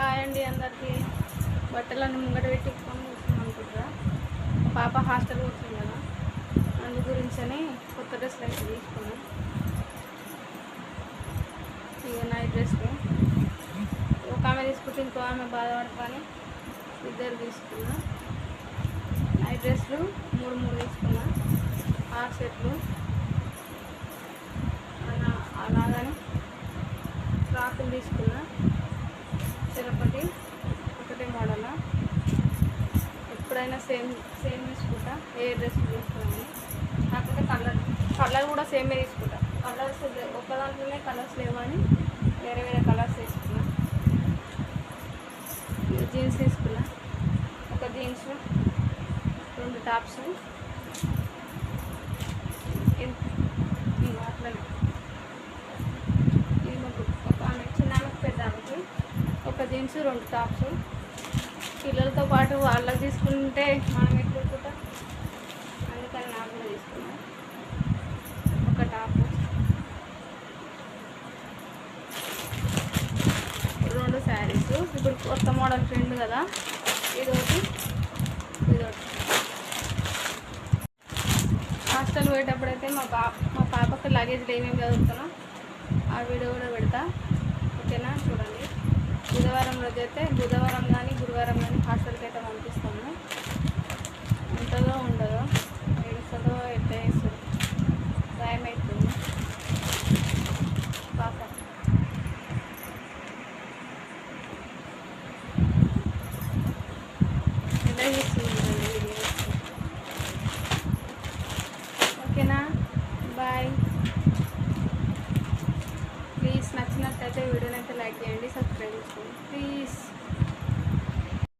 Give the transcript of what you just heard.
Hi అండి అందరికీ. బట్టలన్నీ ముంగట పెట్టించుకొని కూర్చున్నాం అనుకుంటారా పాప హాస్టల్ కూర్చుంది కదా. అందు గురించని కొత్త డ్రెస్లు అయితే తీసుకున్నాం. ఇక నా డ్రెస్లు ఒక ఆమె తీసుకుంటే ఇంకో ఆమె బాధపడతాని ఇద్దరు తీసుకున్నా. నైట్ డ్రెస్లు మూడు మూడు తీసుకున్నా. ఆరు సెట్లు అలా అలాగని ఫ్రాకులు తీసుకున్నా. ఒకటి ఒకటే మోడలా? ఎప్పుడైనా సేమ్ సేమ్ తీసుకుంటా? ఏ డ్రెస్ తీసుకున్నాను కాకపోతే కలర్ కలర్ కూడా సేమే తీసుకుంటా. కలర్స్ ఒక దాంట్లోనే కలర్స్ లేవని వేరే వేరే కలర్స్ తీసుకున్నా జీన్స్ తీసుకున్నా. ఒక జీన్స్ రెండు టాప్స్. జీన్స్ రెండు టాప్స్. పిల్లలతో పాటు వాళ్ళకి తీసుకుంటే మనం ఎక్కువ కూడా అందుకని నాకు కూడా తీసుకున్నాం. ఒక టాప్. రెండు శారీస్. ఇప్పుడు కొత్త మోడల్ ట్రెండ్ కదా. ఇది ఒకటి ఇది ఒకటి హాస్టల్ పోయేటప్పుడైతే మా పాప మా పాపకి లగేజ్లు ఏమేమి చదువుతున్నాం? ఆ వీడియో కూడా పెడతా. ఓకేనా? చూడండి. బుధవారం రోజు అయితే బుధవారం కానీ గురువారం కానీ హాస్టల్కి అయితే పంపిస్తాము. ఉంటుందో ఉండదో. ఏడుస్తుందో ఎట్లా వేస్తుంది భయం అవుతుంది పాప. ఎలా చేస్తుంది ఓకేనా? బాయ్. ప్లీజ్ నచ్చినట్లయితే వీడియోనైతే అయితే లైక్ చేయండి. please.